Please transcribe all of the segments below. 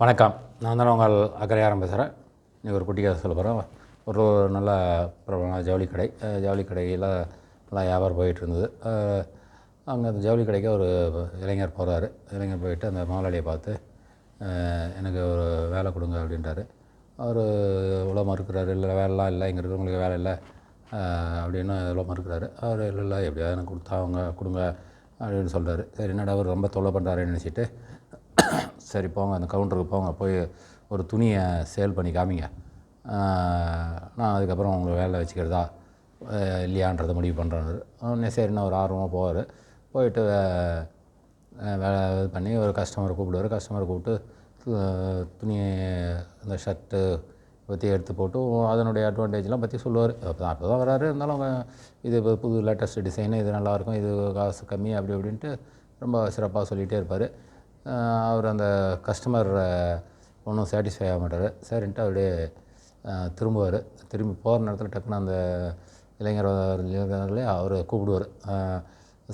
வணக்கம். நான் தான் உங்கள் அக்கறையாரம் பேசுகிறேன் இன்றைக்கி ஒரு குட்டி கதை சொல்ல போகிறேன் ஒரு நல்ல பிரபலமான ஜவுளி கடை. ஜவுளி கடையில் நல்லா வியாபாரம் போயிட்டு இருந்தது. அங்கே அந்த ஜவுளி கடைக்கு ஒரு இளைஞர் போகிறாரு இளைஞர் போயிட்டு அந்த முதலாளியை பார்த்து எனக்கு ஒரு வேலை கொடுங்க அப்படின்றாரு. அவர் இவ்வளோ மறுக்கிறாரு. இல்லை வேலைலாம் இல்லை. இங்கே இருக்கிறவங்களுக்கு வேலை இல்லை. அப்படின்னு இவ்வளோ மறுக்கிறாரு. அவர் இல்லை இல்லை எப்படியாவது எனக்கு கொடுத்தா அவங்க கொடுங்க அப்படின்னு சொல்கிறாரு சரி என்னடா அவர் ரொம்ப தொல்லை பண்ணுறாருன்னு நினச்சிட்டு சரி போங்க அந்த கவுண்டருக்கு போங்க போய் ஒரு துணியை சேல் பண்ணி காமிங்க. நான் அதுக்கப்புறம் உங்களை வேலை வச்சுக்கிறதா இல்லையான்றதை முடிவு பண்ணுறாரு உடனே சரின்னு ஒரு ஆர்வமாக போவார். போயிட்டு வேலை இது பண்ணி ஒரு கஸ்டமரை கூப்பிடுவார். கஸ்டமரை கூப்பிட்டு துணி அந்த ஷர்ட்டு பற்றி எடுத்து போட்டு அதனுடைய அட்வான்டேஜ்லாம் பற்றி சொல்லுவார். அப்போ தான் அப்போ தான் வராரு. இருந்தாலும் அவங்க இது இப்போ புது லேட்டஸ்ட் டிசைனு இது நல்லாயிருக்கும் இது காசு கம்மி அப்படி அப்படின்ட்டு ரொம்ப சிறப்பாக சொல்லிகிட்டே இருப்பார். அவர் அந்த கஸ்டமர் ஒன்றும் சாட்டிஸ்ஃபை ஆக மாட்டார். சரின்ட்டு அப்படியே திரும்புவார். திரும்பி போகிற நேரத்தில் டக்குன்னு அந்த இளைஞர் இளைஞர்களே அவர் கூப்பிடுவார்.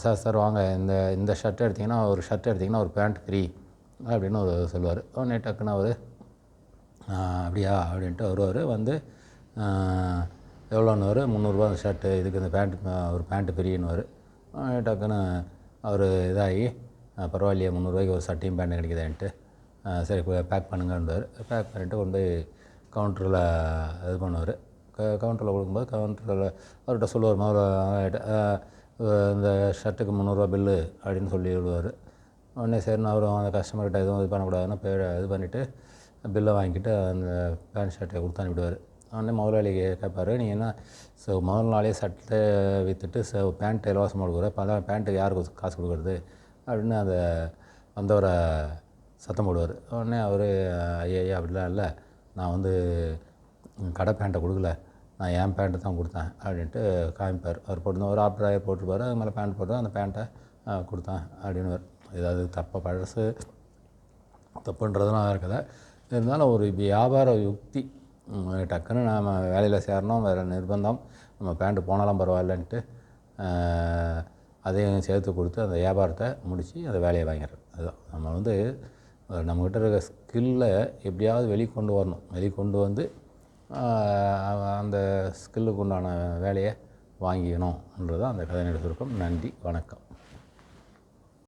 சார் சார் வாங்க. இந்த இந்த ஷர்ட் எடுத்திங்கன்னா ஒரு ஷர்ட் எடுத்திங்கன்னா ஒரு பேண்ட் ஃப்ரீ அப்படின்னு ஒரு சொல்லுவார். உடனே டக்குன்னு அவர் அப்படியா? அப்படின்ட்டு வருவார். வந்து எவ்வளோன்னு வரும் முந்நூறுரூவா அந்த ஷர்ட்டு இதுக்கு இந்த பேண்ட் ஒரு பேண்ட்டு பிரியின்னுவார் டக்குன்னு அவர் இதாகி பரவாயில்லையே முந்நூறுரூவாய்க்கு ஒரு சட்டையும் பேண்ட்டும் கிடைக்குதான்ட்டு. சரி பேக் பண்ணுங்கன்றார். பேக் பண்ணிவிட்டு கொண்டு போய் கவுண்டரில் இது பண்ணுவார். க கவுண்டரில் கொடுக்கும்போது கவுண்டரில் அவர்கிட்ட சொல்லுவார் முதல்ல இந்த ஷர்ட்டுக்கு முந்நூறுரூவா பில்லு அப்படின்னு சொல்லி விடுவார் உடனே சரினு அவரும் அந்த கஸ்டமர்கிட்ட எதுவும் இது பண்ணக்கூடாதுன்னு பே இது பண்ணிவிட்டு பில்லை வாங்கிட்டு அந்த பேண்ட் ஷர்ட்டை கொடுத்து அனுப்பிடுவார் உடனே முதலாளி கேட்பார் நீ என்ன ஸோ முதல் நாளே சட்டை விற்றுட்டு ஸோ பேண்ட்டு இலவசமாக கொடுக்குற இப்போ பேண்ட்டுக்கு யாருக்கு காசு கொடுக்குறது? அப்படின்னு அந்த வந்தவரை சத்தம் போடுவார். உடனே அவர் ஐயா ஐயா அப்படிலாம் இல்லை. நான் வந்து கடை பேண்ட்டை கொடுக்கல. நான் என் பேண்ட்டை தான் கொடுத்தேன் அப்படின்ட்டு காமிப்பார். அவர் போட்டு ஒரு ஆப்டர் ட்ராயர் போட்டிருப்பார். அது மேலே பேண்ட் போட்டு அந்த பேண்ட்டை கொடுத்தேன் அப்படின்னு ஏதாவது தப்பாக பழசு தப்புன்றதுலாம் இருக்குது இருந்தாலும் ஒரு வியாபார யுக்தி. டக்குன்னு நாம் வேலையில் சேரணும் வேறு நிர்பந்தம். நம்ம பேண்ட்டு போனாலும் பரவாயில்லன்ட்டு அதையும் சேர்த்து கொடுத்து அந்த வியாபாரத்தை முடித்து அந்த வேலையை வாங்கிடுறது அதுதான். நம்ம வந்து நம்மக்கிட்ட இருக்க ஸ்கில்லை எப்படியாவது வெளிக்கொண்டு வரணும். வெளிக்கொண்டு வந்து அந்த ஸ்கில்லுக்கு உண்டான வேலையை வாங்கிக்கணும்ன்றது தான் அந்த கதையினுடைய சுருக்கம் நன்றி. வணக்கம்.